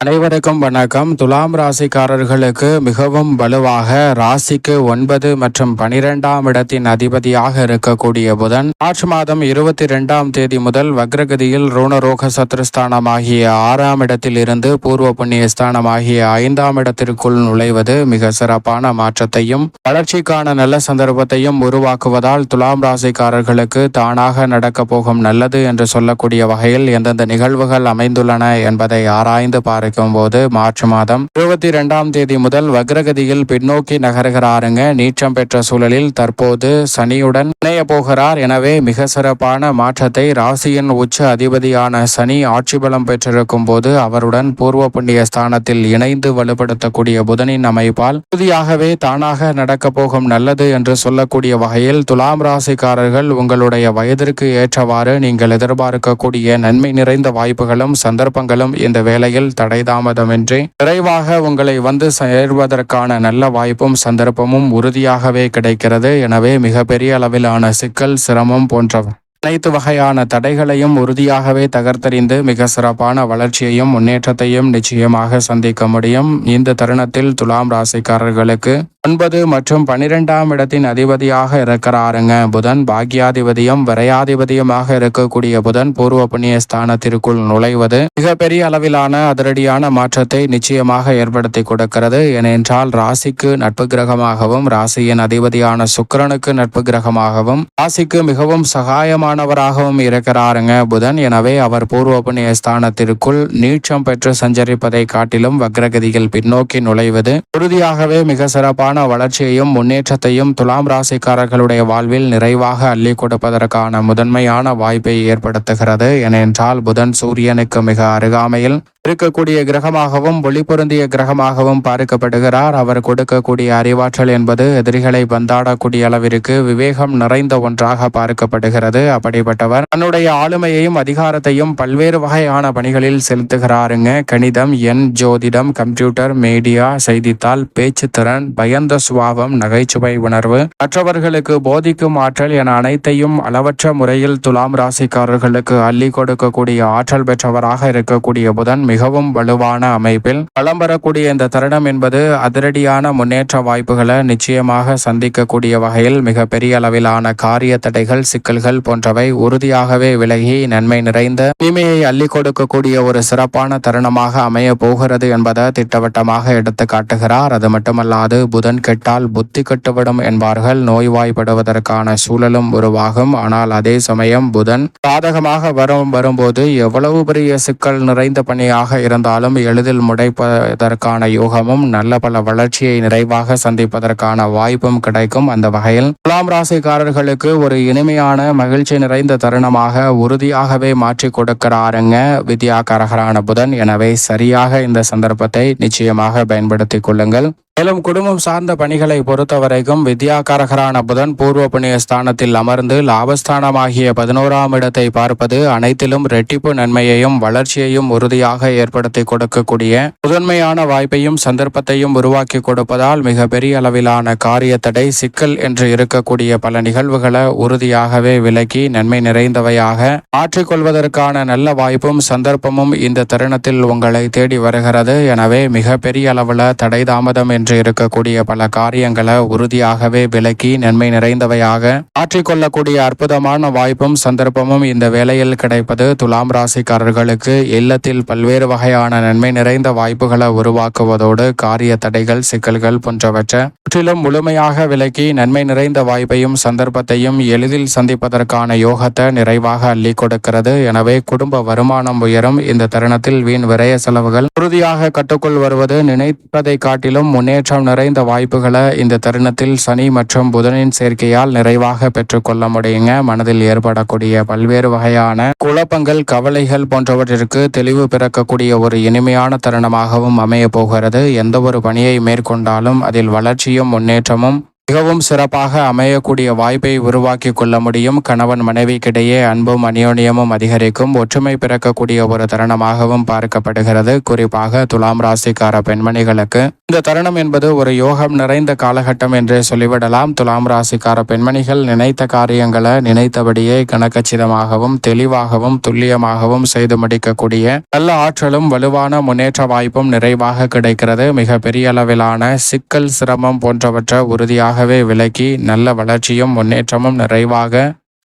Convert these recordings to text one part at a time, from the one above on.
அனைவருக்கும் வணக்கம். துலாம் ராசிக்காரர்களுக்கு மிகவும் வலுவாக ராசிக்கு ஒன்பது மற்றும் பனிரெண்டாம் இடத்தின் அதிபதியாக இருக்கக்கூடிய புதன் மார்ச் மாதம் இருபத்தி இரண்டாம் தேதி முதல் வக்ரகதியில் ருணரோக சத்ருஸ்தானமாகிய ஆறாம் இடத்தில் இருந்து பூர்வ புண்ணிய ஸ்தானமாகிய ஐந்தாம் இடத்திற்குள் நுழைவது மிக சிறப்பான மாற்றத்தையும் வளர்ச்சிக்கான நல்ல சந்தர்ப்பத்தையும் உருவாக்குவதால் துலாம் ராசிக்காரர்களுக்கு தானாக நடக்கப் போகும் நல்லது என்று சொல்லக்கூடிய வகையில் எந்தெந்த நிகழ்வுகள் அமைந்துள்ளன என்பதை ஆராய்ந்து இருக்கும் போது மார்ச் மாதம் இருபத்தி இரண்டாம் தேதி முதல் வக்ரகதியில் பின்னோக்கி நகர்கிறாருங்க. நீச்சம் பெற்ற சூழலில் தற்போது சனியுடன் இணைய போகிறார். எனவே மிக சிறப்பான மாற்றத்தை ராசியின் உச்ச அதிபதியான சனி ஆட்சி பலம் பெற்றிருக்கும் போது அவருடன் பூர்வ புண்ணிய ஸ்தானத்தில் இணைந்து வலுப்படுத்தக்கூடிய புதனின் அமைப்பால் உறுதியாகவே தானாக நடக்கப் போகும் நல்லது என்று சொல்லக்கூடிய வகையில் துலாம் ராசிக்காரர்கள் உங்களுடைய வயதிற்கு ஏற்றவாறு நீங்கள் எதிர்பார்க்கக்கூடிய நன்மை நிறைந்த வாய்ப்புகளும் சந்தர்ப்பங்களும் இந்த வேளையில் தாமதமின்றி விரைவாக உங்களை வந்து சேர்வதற்கான நல்ல வாய்ப்பும் சந்தர்ப்பமும் உறுதியாகவே கிடைக்கிறது. எனவே மிகப்பெரிய அளவிலான சிக்கல் சிரமம் போன்றவை அனைத்து வகையான தடைகளையும் உறுதியாகவே தகர்த்தறிந்து மிக சிறப்பான வளர்ச்சியையும் முன்னேற்றத்தையும் நிச்சயமாக சந்திக்க முடியும். இந்த தருணத்தில் துலாம் ராசிக்காரர்களுக்கு ஒன்பது மற்றும் பனிரெண்டாம் இடத்தின் அதிபதியாக இருக்கிறாருங்க. புதன் பாக்யாதிபதியும் விரையாதிபதியுமாக இருக்கக்கூடிய புதன் பூர்வ புண்ணிய ஸ்தானத்திற்குள் நுழைவது மிகப்பெரிய அளவிலான அதிரடியான மாற்றத்தை நிச்சயமாக ஏற்படுத்தி கொடுக்கிறது. ஏனென்றால் ராசிக்கு நட்பு கிரகமாகவும் ராசியின் அதிபதியான சுக்கிரனுக்கு நட்பு கிரகமாகவும் ராசிக்கு மிகவும் சகாயமாக சகாயமானவராகவும் இருக்கிறாருங்க புதன். எனவே அவர் பூர்வ புண்ணிய ஸ்தானத்திற்குள் நீச்சம் பெற்று சஞ்சரிப்பதை காட்டிலும் வக்ரகதிகள் பின்னோக்கி நுழைவது உறுதியாகவே மிக சிறப்பான வளர்ச்சியையும் முன்னேற்றத்தையும் துலாம் ராசிக்காரர்களுடைய வாழ்வில் நிறைவாக அள்ளி கொடுப்பதற்கான முதன்மையான வாய்ப்பை ஏற்படுத்துகிறது. ஏனென்றால் புதன் சூரியனுக்கு மிக அருகாமையில் இருக்கக்கூடிய கிரகமாகவும் ஒளிபொருந்திய கிரகமாகவும் பார்க்கப்படுகிறார். அவர் கொடுக்கக்கூடிய அறிவாற்றல் என்பது எதிரிகளை பந்தாடக்கூடிய அளவிற்கு விவேகம் நிறைந்த ஒன்றாக பார்க்கப்படுகிறது. அப்படிப்பட்டவர் தன்னுடைய ஆளுமையையும் அதிகாரத்தையும் பல்வேறு வகையான பணிகளில் செலுத்துகிறாருங்க. கணிதம் எண் ஜோதிடம் கம்ப்யூட்டர் மீடியா செய்தித்தாள் பேச்சுத்திறன் பயந்த சுவாவம் நகைச்சுவை உணர்வு. மற்றவர்களுக்கு போதிக்கும் ஆற்றல் என அனைத்தையும் அளவற்ற முறையில் துலாம் ராசிக்காரர்களுக்கு அள்ளி கொடுக்கக்கூடிய ஆற்றல் பெற்றவராக இருக்கக்கூடிய புதன் மிகவும் வலுவான அமைப்பில் வளம் வரக்கூடிய இந்த தருணம் என்பது அதிரடியான முன்னேற்ற வாய்ப்புகளை நிச்சயமாக சந்திக்கக்கூடிய வகையில் மிக பெரிய அளவிலான காரிய தடைகள் சிக்கல்கள் போன்றவை உறுதியாகவே விலகி நன்மை நிறைந்த தீமையை அள்ளி கொடுக்கக்கூடிய ஒரு சிறப்பான தருணமாக அமைய போகிறது என்பதை திட்டவட்டமாக எடுத்து காட்டுகிறார். அது மட்டுமல்லாது புதன் கெட்டால் புத்தி கெட்டுவிடும் என்பார்கள். நோய்வாய்ப்படுவதற்கான சூழலும் உருவாகும். ஆனால் அதே சமயம் புதன் சாதகமாக வரும் வரும்போது எவ்வளவு பெரிய சிக்கல் நிறைந்த பணியாக இருந்தாலும் எளிதில் முடைப்பதற்கான யோகமும் நல்ல பல வளர்ச்சியை நிறைவாக சந்திப்பதற்கான வாய்ப்பும் கிடைக்கும் அந்த வகையில். துலாம் ராசிக்காரர்களுக்கு ஒரு இனிமையான மகிழ்ச்சி நிறைந்த தருணமாக உறுதியாகவே மாற்றி கொடுக்கிறாருங்க வித்யா கரகரான புதன். எனவே சரியாக இந்த சந்தர்ப்பத்தை நிச்சயமாக பயன்படுத்திக் கொள்ளுங்கள். மேலும் குடும்பம் சார்ந்த பணிகளை பொறுத்தவரைக்கும் வித்யாகாரகரான புதன் பூர்வ புண்ணிய ஸ்தானத்தில் அமர்ந்து லாபஸ்தானமாகிய பதினோராம் இடத்தை பார்ப்பது அனைத்திலும் ரெட்டிப்பு நன்மையையும் வளர்ச்சியையும் உறுதியாக ஏற்படுத்தி கொடுக்கக்கூடிய முதன்மையான வாய்ப்பையும் சந்தர்ப்பத்தையும் உருவாக்கி கொடுப்பதால் மிக பெரிய அளவிலான காரிய தடை சிக்கல் என்று இருக்கக்கூடிய பல நிகழ்வுகளை உறுதியாகவே விலக்கி நன்மை நிறைந்தவையாக மாற்றிக்கொள்வதற்கான நல்ல வாய்ப்பும் சந்தர்ப்பமும் இந்த தருணத்தில் உங்களை தேடி வருகிறது. எனவே மிக பெரிய அளவில் தடை தாமதம் என்று இருக்கக்கூடிய பல காரியங்களை உறுதியாகவே விலக்கி நன்மை நிறைந்தவையாக மாற்றிக்கொள்ளக்கூடிய அற்புதமான வாய்ப்பும் சந்தர்ப்பமும் இந்த வேளையில் கிடைப்பது துலாம் ராசிக்காரர்களுக்கு இல்லத்தில் பல்வேறு வகையான நன்மை நிறைந்த வாய்ப்புகளை உருவாக்குவதோடு காரிய தடைகள் சிக்கல்கள் போன்றவற்றை முற்றிலும் முழுமையாக விலக்கி நன்மை நிறைந்த வாய்ப்பையும் சந்தர்ப்பத்தையும் எளிதில் சந்திப்பதற்கான யோகத்தை நிறைவாக அள்ளி கொடுக்கிறது. எனவே குடும்ப வருமானம் உயரும். இந்த தருணத்தில் வீண் விரய செலவுகள் உறுதியாக கட்டுக்குள் வருவது நினைப்பதை காட்டிலும் முன்னே முன்னேற்றம் நிறைந்த வாய்ப்புகளை இந்த தருணத்தில் சனி மற்றும் புதனின் சேர்க்கையால் நிறைவாக பெற்றுக்கொள்ள முடியுங்க. மனதில் ஏற்படக்கூடிய பல்வேறு வகையான குழப்பங்கள் கவலைகள் போன்றவற்றிற்கு தெளிவு பிறக்கக்கூடிய ஒரு இனிமையான தருணமாகவும் அமைய போகிறது. எந்த ஒரு பணியை மேற்கொண்டாலும் அதில் வளர்ச்சியும் முன்னேற்றமும் மிகவும் சிறப்பாக அமையக்கூடிய வாய்ப்பை உருவாக்கி கொள்ள முடியும். கணவன் மனைவிக்கிடையே அன்பும் அநியோன்யமும் அதிகரிக்கும். ஒற்றுமை பிறக்கக்கூடிய ஒரு தருணமாகவும் பார்க்கப்படுகிறது. குறிப்பாக துலாம் ராசிக்கார பெண்மணிகளுக்கு. இந்த தருணம் என்பது ஒரு யோகம் நிறைந்த காலகட்டம் என்றே சொல்லிவிடலாம். துலாம் ராசிக்கார பெண்மணிகள் நினைத்த காரியங்களை நினைத்தபடியே கணக்கச்சிதமாகவும் தெளிவாகவும் துல்லியமாகவும் செய்து முடிக்கக்கூடிய நல்ல ஆற்றலும் வலுவான முன்னேற்ற வாய்ப்பும் நிறைவாக கிடைக்கிறது. மிக பெரிய அளவிலான சிக்கல் சிரமம் போன்றவற்றை உறுதியாக உறுதியாகவே விலக்கி நல்ல வளர்ச்சியும் முன்னேற்றமும் நிறைவாக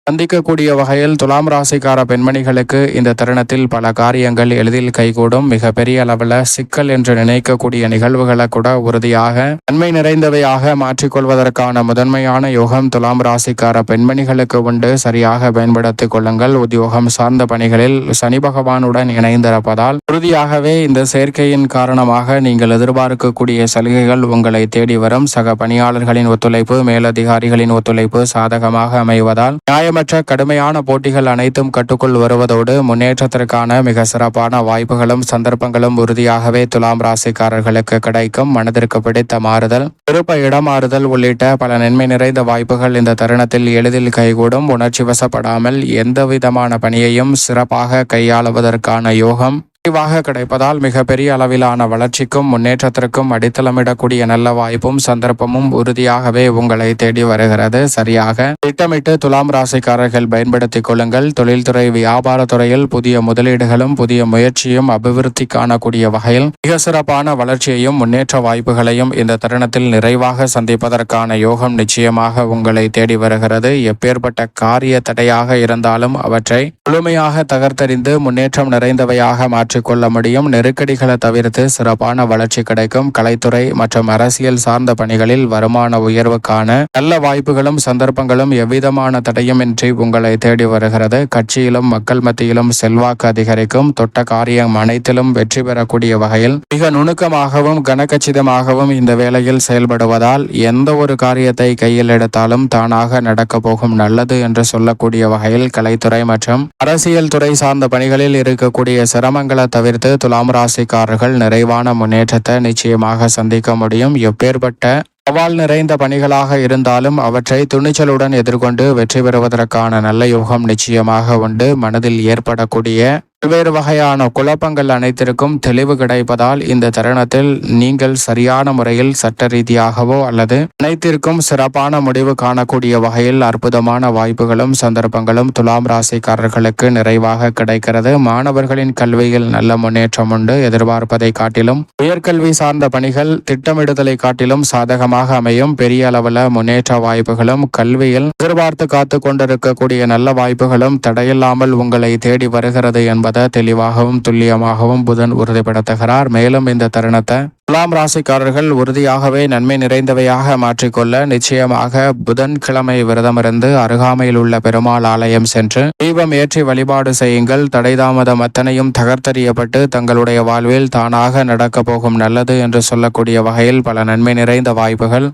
சந்திக்கக்கூடிய வகையில் துலாம் ராசிக்கார பெண்மணிகளுக்கு இந்த தருணத்தில் பல காரியங்கள் எளிதில் கைகூடும். மிக பெரிய அளவில் சிக்கல் என்று நினைக்கக்கூடிய நிகழ்வுகளை கூட உறுதியாக நன்மை நிறைந்தவையாக மாற்றிக்கொள்வதற்கான முதன்மையான யோகம் துலாம் ராசிக்கார பெண்மணிகளுக்கு உண்டு. சரியாக பயன்படுத்திக் கொள்ளுங்கள். உத்தியோகம் சார்ந்த பணிகளில் சனி பகவானுடன் இணைந்திருப்பதால் உறுதியாகவே இந்த சேர்க்கையின் காரணமாக நீங்கள் எதிர்பார்க்கக்கூடிய சலுகைகள் உங்களை தேடி வரும். சக பணியாளர்களின் ஒத்துழைப்பு மேலதிகாரிகளின் ஒத்துழைப்பு சாதகமாக அமைவதால் நியாய நிச்சயமற்ற கடுமையான போட்டிகள் அனைத்தும் கட்டுக்குள் வருவதோடு முன்னேற்றத்திற்கான மிக சிறப்பான வாய்ப்புகளும் சந்தர்ப்பங்களும் உறுதியாகவே துலாம் ராசிக்காரர்களுக்கு கிடைக்கும் மனதிற்கு பிடித்த மாறுதல். விருப்ப இடமாறுதல் உள்ளிட்ட பல நன்மை நிறைந்த வாய்ப்புகள் இந்த தருணத்தில் எளிதில் கைகூடும் உணர்ச்சி வசப்படாமல் எந்த விதமான பணியையும் சிறப்பாக கையாளுவதற்கான யோகம். விரைவாக கிடைப்பதால் மிகப்பெரிய அளவிலான வளர்ச்சிக்கும் முன்னேற்றத்திற்கும் அடித்தளமிடக்கூடிய நல்ல வாய்ப்பும் சந்தர்ப்பமும் உறுதியாகவே உங்களை தேடி வருகிறது. சரியாக. திட்டமிட்டு துலாம் ராசிக்காரர்கள் பயன்படுத்திக் கொள்ளுங்கள். தொழில்துறை வியாபாரத்துறையில் புதிய முதலீடுகளும் புதிய முயற்சியும் அபிவிருத்தி காணக்கூடிய வகையில் மிக சிறப்பான வளர்ச்சியையும் முன்னேற்ற வாய்ப்புகளையும் இந்த தருணத்தில் நிறைவாக சந்திப்பதற்கான யோகம் நிச்சயமாக உங்களை தேடி வருகிறது. எப்பேற்பட்ட காரிய தடையாக இருந்தாலும் அவற்றை முழுமையாக தகர்த்தறிந்து முன்னேற்றம் நிறைந்தவையாக மாற்ற மாற்றிக்கொள்ள முடியும். நெருக்கடிகளை தவிர்த்து சிறப்பான வளர்ச்சி கிடைக்கும். கலைத்துறை மற்றும் அரசியல் சார்ந்த பணிகளில் வருமான உயர்வுக்கான நல்ல வாய்ப்புகளும் சந்தர்ப்பங்களும் எவ்விதமான தடையுமின்றி உங்களை தேடி வருகிறது. கட்சியிலும் மக்கள் மத்தியிலும் செல்வாக்கு அதிகரிக்கும். தொட்ட காரியம் அனைத்திலும் வெற்றி பெறக்கூடிய வகையில் மிக நுணுக்கமாகவும் கனக்கச்சிதமாகவும் இந்த வேளையில் செயல்படுவதால் எந்த ஒரு காரியத்தை கையில் எடுத்தாலும் தானாக நடக்க போகும் நல்லது என்று சொல்லக்கூடிய வகையில் கலைத்துறை மற்றும் அரசியல் துறை சார்ந்த பணிகளில் இருக்கக்கூடிய சிரமங்களை தவிர்த்து துலாம் ராசிக்காரர்கள் நிறைவான முன்னேற்றத்தை நிச்சயமாக சந்திக்க முடியும். எப்பேற்பட்ட சவால் நிறைந்த பணிகளாக இருந்தாலும் அவற்றை துணிச்சலுடன் எதிர்கொண்டு வெற்றி பெறுவதற்கான நல்ல யோகம் நிச்சயமாக உண்டு. மனதில் ஏற்படக்கூடிய பல்வேறு வகையான குழப்பங்கள் அனைத்திற்கும் தெளிவு கிடைப்பதால் இந்த தருணத்தில் நீங்கள் சரியான முறையில் சட்ட ரீதியாகவோ அல்லது அனைத்திற்கும் சிறப்பான முடிவு காணக்கூடிய வகையில் அற்புதமான வாய்ப்புகளும் சந்தர்ப்பங்களும் துலாம் ராசிக்காரர்களுக்கு நிறைவாக கிடைக்கிறது. மாணவர்களின் கல்வியில் நல்ல முன்னேற்றம் உண்டு. எதிர்பார்ப்பதை காட்டிலும் உயர்கல்வி சார்ந்த பணிகள் திட்டமிடுதலை காட்டிலும் சாதகமாக அமையும். பெரிய அளவில் முன்னேற்ற வாய்ப்புகளும் கல்வியில் எதிர்பார்த்து காத்து கொண்டிருக்கக்கூடிய நல்ல வாய்ப்புகளும் தடையில்லாமல் உங்களை தேடி வருகிறது என்பது என்பதை தெளிவாகவும் துல்லியமாகவும் புதன் உறுதிப்படுத்துகிறார். மேலும் இந்த தருணத்தை துலாம் ராசிக்காரர்கள் உறுதியாகவே நன்மை நிறைந்தவையாக மாற்றிக்கொள்ள நிச்சயமாக புதன் கிழமை விரதமிருந்து அருகாமையில் உள்ள பெருமாள் ஆலயம் சென்று தீபம் ஏற்றி வழிபாடு செய்யுங்கள். தடைதாமதம் அத்தனையும் தகர்த்தறியப்பட்டு தங்களுடைய வாழ்வில் தானாக நடக்கப் போகும் நல்லது என்று சொல்லக்கூடிய வகையில் பல நன்மை நிறைந்த வாய்ப்புகள்.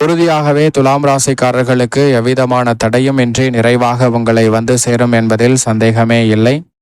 உறுதியாகவே துலாம் ராசிக்காரர்களுக்கு எவ்விதமான தடையும் இன்றி நிறைவாக உங்களை வந்து சேரும் என்பதில் சந்தேகமே இல்லை.